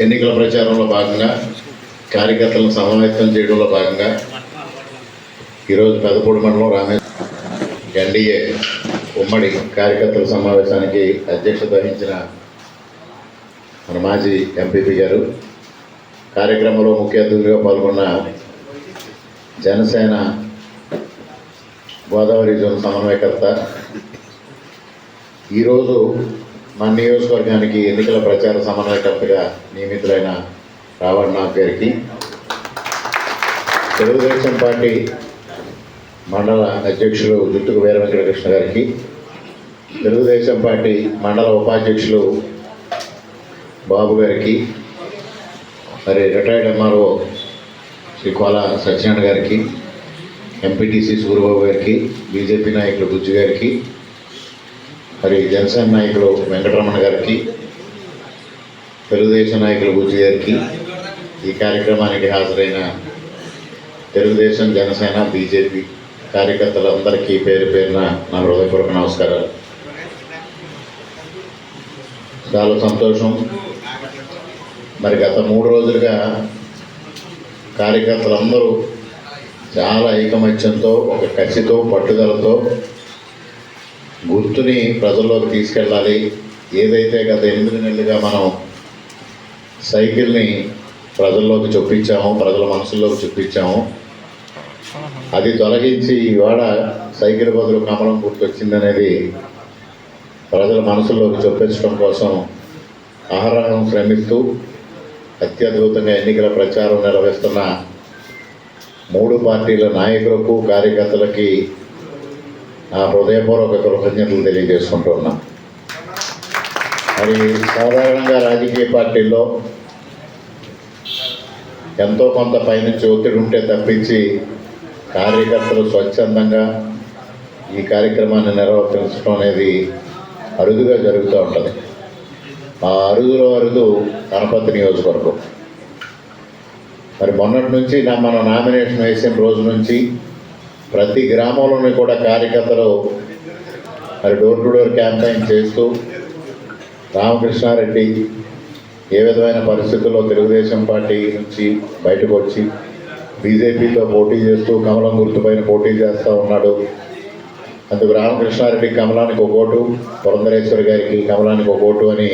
ఎన్నికల ప్రచారంలో భాగంగా కార్యకర్తలను సమావేశం చేయడంలో భాగంగా ఈరోజు పెదపూడి మండలం రామే ఎన్డీఏ ఉమ్మడి కార్యకర్తల సమావేశానికి అధ్యక్షత వహించిన మన మాజీ ఎంపీపీ గారు కార్యక్రమంలో ముఖ్య అతిథులుగా పాల్గొన్న జనసేన గోదావరి జోన్ సమన్వయకర్త. ఈరోజు మా నియోజకవర్గానికి ఎన్నికల ప్రచార సమన్వయకర్తగా నియమితులైన రావణనాథ్ గారికి తెలుగుదేశం పార్టీ మండల అధ్యక్షులు జుట్టుకు వీర వెంకటకృష్ణ గారికి తెలుగుదేశం పార్టీ మండల ఉపాధ్యక్షులు బాబు గారికి మరి రిటైర్డ్ ఎంఆర్ఓ శ్రీ కోల సత్యనారాయణ గారికి ఎంపీటీసీ సూర్యబాబు గారికి బీజేపీ నాయకులు బుజ్జి గారికి మరి జనసేన నాయకులు వెంకటరమణ గారికి తెలుగుదేశం నాయకులు బుజ్జి గారికి ఈ కార్యక్రమానికి హాజరైన తెలుగుదేశం జనసేన బీజేపీ కార్యకర్తలందరికీ పేరు పేరున నా హృదయపూర్వక నమస్కారాలు. చాలా సంతోషం. మరి గత మూడు రోజులుగా కార్యకర్తలందరూ చాలా ఐకమత్యంతో ఒక కసితో పట్టుదలతో గుర్తుని ప్రజల్లోకి తీసుకెళ్ళాలి. ఏదైతే గత ఎనిమిది నెలలుగా మనం సైకిల్ని ప్రజల్లోకి చొప్పించామో ప్రజల మనసుల్లోకి చొప్పించామో అది తొలగించి ఇవాడ సైకిల్ బదులు కమలం గుర్తొచ్చిందనేది ప్రజల మనసుల్లోకి చొప్పించడం కోసం ఆహారం శ్రమిస్తూ అత్యద్భుతంగా ఎన్నికల ప్రచారం నిర్వహిస్తున్న మూడు పార్టీల నాయకులకు కార్యకర్తలకి నా హృదయపూర్వక కృతజ్ఞతలు తెలియజేసుకుంటున్నా. మరి సాధారణంగా రాజకీయ పార్టీల్లో ఎంతో కొంత పైనుంచి ఒత్తిడి ఉంటే తప్పించి కార్యకర్తలు స్వచ్ఛందంగా ఈ కార్యక్రమాన్ని నిర్వర్తించడం అనేది అరుదుగా జరుగుతూ ఉంటుంది. ఆ అరుదులో అరుదు గణపతి నియోజకవర్గం. మరి మొన్నటి నుంచి నా మన నామినేషన్ వేసిన రోజు నుంచి ప్రతి గ్రామంలోని కూడా కార్యకర్తలు మరి డోర్ టు డోర్ క్యాంపెయిన్ చేస్తూ రామకృష్ణారెడ్డి ఏ విధమైన పరిస్థితుల్లో తెలుగుదేశం పార్టీ నుంచి బయటకు వచ్చి బీజేపీతో పోటీ చేస్తూ కమలం గుర్తుపైన పోటీ చేస్తూ ఉన్నాడు. అందుకు రామకృష్ణారెడ్డి కమలానికి ఒక ఓటు పురంధరేశ్వరి గారికి కమలానికి ఒక ఓటు అని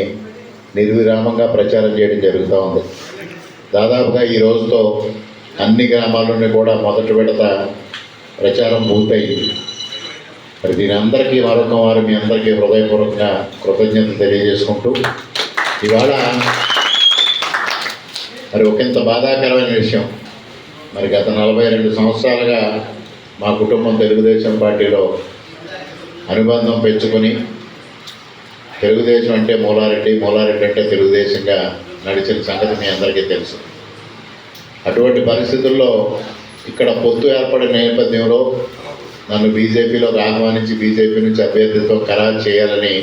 నిర్విరామంగా ప్రచారం చేయడం జరుగుతూ ఉంది. దాదాపుగా ఈ రోజుతో అన్ని గ్రామాల్లోని కూడా మొదటి విడత ప్రచారం పూర్తయింది మరి దీని అందరికీ మరొక వారు మీ అందరికీ హృదయపూర్వకంగా కృతజ్ఞతలు తెలియజేసుకుంటూ ఇవాళ మరి ఒకంత బాధాకరమైన విషయం. మరి గత నలభై రెండు సంవత్సరాలుగా మా కుటుంబం తెలుగుదేశం పార్టీలో అనుబంధం పెంచుకొని తెలుగుదేశం అంటే మూలారెడ్డి మూలారెడ్డి అంటే తెలుగుదేశంగా నడిచిన సంగతి మీ అందరికీ తెలుసు. అటువంటి పరిస్థితుల్లో ఇక్కడ పొత్తు ఏర్పడిన నేపథ్యంలో నన్ను బీజేపీలోకి ఆహ్వానించి బీజేపీ నుంచి అభ్యర్థితో ఖరారు చేయాలని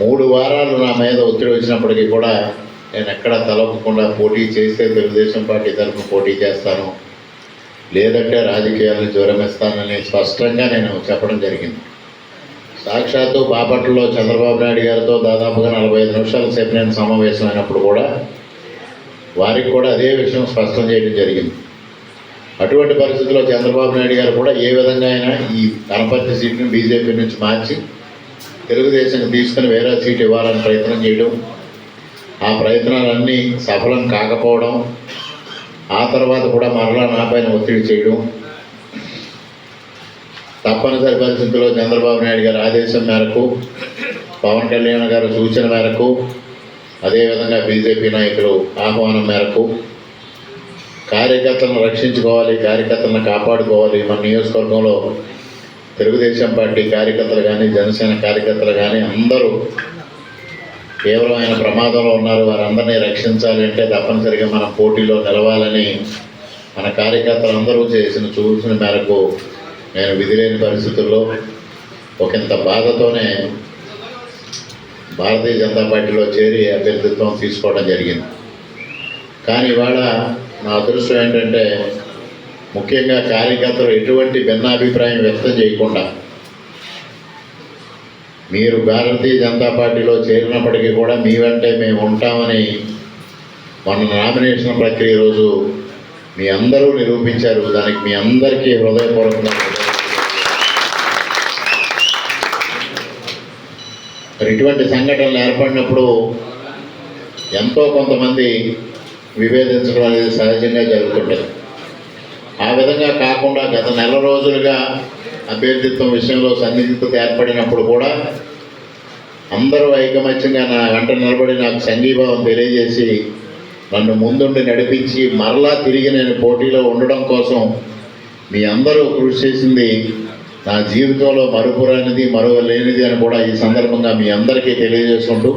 మూడు వారాలు నా మీద ఒత్తిడి వచ్చినప్పటికీ కూడా నేను ఎక్కడ తలపకుండా పోటీ చేస్తే తెలుగుదేశం పార్టీ తరఫున పోటీ చేస్తాను. లేదంటే రాజకీయాలను జ్వరమిస్తానని స్పష్టంగా నేను చెప్పడం జరిగింది. సాక్షాత్తు బాపట్లలో చంద్రబాబు నాయుడు గారితో దాదాపుగా నలభై ఐదు నిమిషాల సేపు నేను సమావేశమైనప్పుడు కూడా వారికి కూడా అదే విషయం స్పష్టం చేయడం జరిగింది. అటువంటి పరిస్థితుల్లో చంద్రబాబు నాయుడు గారు కూడా ఏ విధంగా అయినా ఈ గణపతి సీట్ని బీజేపీ నుంచి మార్చి తెలుగుదేశం తీసుకుని వేరే సీట్ ఇవ్వాలని ప్రయత్నం చేయడం ఆ ప్రయత్నాలన్నీ సఫలం కాకపోవడం ఆ తర్వాత కూడా మరలా నాపైన ఒత్తిడి చేయడం తప్పనిసరి పరిస్థితుల్లో చంద్రబాబు నాయుడు గారి ఆదేశం మేరకు పవన్ కళ్యాణ్ గారి సూచన మేరకు అదేవిధంగా బీజేపీ నాయకులు ఆహ్వానం మేరకు కార్యకర్తలను రక్షించుకోవాలి కార్యకర్తలను కాపాడుకోవాలి. మన నియోజకవర్గంలో తెలుగుదేశం పార్టీ కార్యకర్తలు కానీ జనసేన కార్యకర్తలు కానీ అందరూ తీవ్రమైన ప్రమాదంలో ఉన్నారు. వారందరినీ రక్షించాలి అంటే తప్పనిసరిగా మనం పోటీలో నిలవాలని మన కార్యకర్తలందరూ చేసిన చూసిన మేరకు నేను విధి లేని పరిస్థితుల్లో ఒకంత బాధతోనే భారతీయ జనతా పార్టీలో చేరి అభ్యర్థిత్వం తీసుకోవడం జరిగింది. కానీ ఇవాళ నా అదృష్టం ఏంటంటే ముఖ్యంగా కార్యకర్తలు ఎటువంటి భిన్నాభిప్రాయం వ్యక్తం చేయకుండా మీరు భారతీయ జనతా పార్టీలో చేరినప్పటికీ కూడా మీ వెంటే మేము ఉంటామని మొన్న నామినేషన్ ప్రక్రియ రోజు మీ అందరూ నిరూపించారు. దానికి మీ అందరికీ హృదయపూర్వకంగా మరి ఇటువంటి సంఘటనలు ఏర్పడినప్పుడు ఎంతో కొంతమంది విభేదించడం అనేది సహజంగా జరుగుతుంటుంది ఆ విధంగా కాకుండా గత నెల రోజులుగా అభ్యర్థిత్వం విషయంలో సన్నిహితత ఏర్పడినప్పుడు కూడా అందరూ ఐకమత్యంగా నా వెంట నిలబడి నాకు సంఘీభావం తెలియజేసి నన్ను ముందుండి నడిపించి మరలా తిరిగి నేను పోటీలో ఉండడం కోసం మీ అందరూ కృషి చేసింది నా జీవితంలో మరుపురానిది మరువలేనిది అని కూడా ఈ సందర్భంగా మీ అందరికీ తెలియజేసుకుంటూ